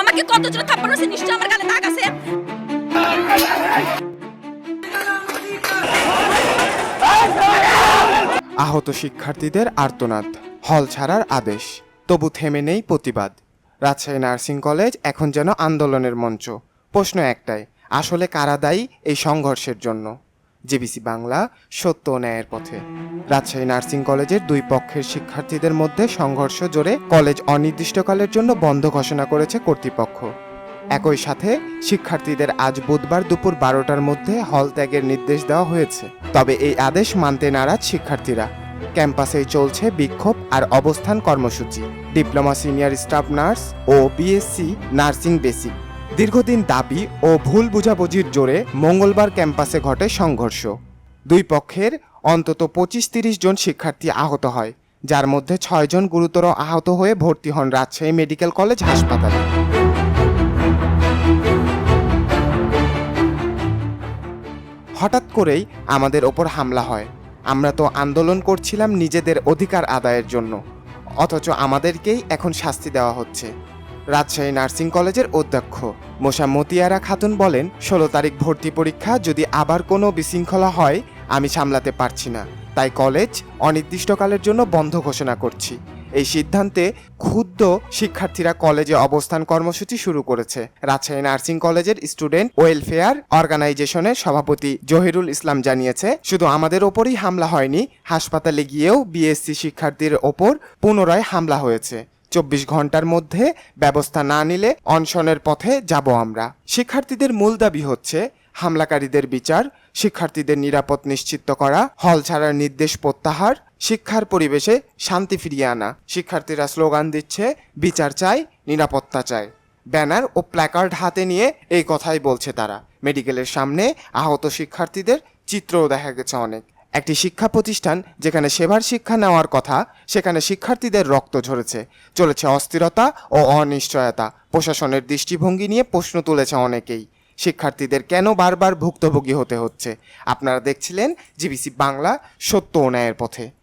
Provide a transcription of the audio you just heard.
আমাকে কতজন থাপ্পড় মারছে? নিশ্চয় আমার গালে দাগ আছে। আহত শিক্ষার্থীদের আর্তনাদ। হল ছাড়ার আদেশ। তবু থেমে নেই প্রতিবাদ। রাজশাহী নার্সিং কলেজ এখন যেন আন্দোলনের মঞ্চ। প্রশ্ন একটাই, আসলে কারা দায়ী এই সংঘর্ষের জন্য? জেবিসি বাংলা, সত্য ন্যায়ের পথে। রাজশাহী নার্সিং কলেজের দুই পক্ষের শিক্ষার্থীদের মধ্যে সংঘর্ষ জোরে কলেজ অনির্দিষ্টকালের জন্য বন্ধ ঘোষণা করেছে কর্তৃপক্ষ। একই সাথে শিক্ষার্থীদের আজ বুধবার দুপুর বারোটার মধ্যে হল ত্যাগের নির্দেশ দেওয়া হয়েছে। তবে এই আদেশ মানতে নারাজ শিক্ষার্থীরা। ক্যাম্পাসেই চলছে বিক্ষোভ আর অবস্থান কর্মসূচি। ডিপ্লোমা সিনিয়র স্টাফ নার্স ও বিএসসি নার্সিং বেসিক। দীর্ঘদিন দাবি ও ভুল বুঝাবুঝির জোরে মঙ্গলবার ক্যাম্পাসে ঘটে সংঘর্ষ। দুই পক্ষের অন্তত পঁচিশ তিরিশ জন শিক্ষার্থী আহত হয়, যার মধ্যে ছয়জন গুরুতর আহত হয়ে ভর্তি হন রাজশাহী মেডিকেল কলেজ হাসপাতালে। হঠাৎ করেই আমাদের ওপর হামলা হয়। আমরা তো আন্দোলন করছিলাম নিজেদের অধিকার আদায়ের জন্য, অথচ আমাদেরকেই এখন শাস্তি দেওয়া হচ্ছে। রাজশাহী নার্সিং কলেজের অধ্যক্ষ। মোশা মতিয়ারা খাতুন বলেন, ষোলো তারিখ ভর্তি পরীক্ষা যদি আবার কোনো বিশৃঙ্খলা হয়, আমি সামলাতে পারছি না। তাই কলেজ অনির্দিষ্টকালের জন্য বন্ধ ঘোষণা করছি। এই সিদ্ধান্তে ক্ষুব্ধ শিক্ষার্থীরা কলেজে অবস্থান কর্মসূচি শুরু করেছে। রাজশাহী নার্সিং কলেজের স্টুডেন্ট ওয়েলফেয়ার অর্গানাইজেশনের সভাপতি জহিরুল ইসলাম জানিয়েছে, শুধু আমাদের ওপরই হামলা হয়নি, হাসপাতালে গিয়েও বিএসসি শিক্ষার্থীর ওপর পুনরায় হামলা হয়েছে। চব্বিশ ঘণ্টার মধ্যে ব্যবস্থা না নিলে অনশনের পথে যাব আমরা। শিক্ষার্থীদের মূল দাবি হচ্ছে হামলাকারীদের বিচার, শিক্ষার্থীদের নিরাপদ নিশ্চিত করা, হল ছাড়ার নির্দেশ প্রত্যাহার, শিক্ষার পরিবেশে শান্তি ফিরিয়ে আনা। শিক্ষার্থীরা স্লোগান দিচ্ছে, বিচার চাই, নিরাপত্তা চাই। ব্যানার ও প্ল্যাকার্ড হাতে নিয়ে এই কথাই বলছে তারা। মেডিকেলের সামনে আহত শিক্ষার্থীদের চিত্রও দেখা গেছে অনেক। একটি শিক্ষা প্রতিষ্ঠান যেখানে সেবার শিক্ষা নেওয়ার কথা, সেখানে শিক্ষার্থীদের রক্ত ঝরেছে। চলেছে অস্থিরতা ও অনিশ্চয়তা। প্রশাসনের দৃষ্টিভঙ্গি নিয়ে প্রশ্ন তুলেছে অনেকেই। শিক্ষার্থীদের কেন বারবার ভুক্তভোগী হতে হচ্ছে? আপনারা দেখছিলেন জিবিসি বাংলা সত্য ও ন্যায়ের পথে।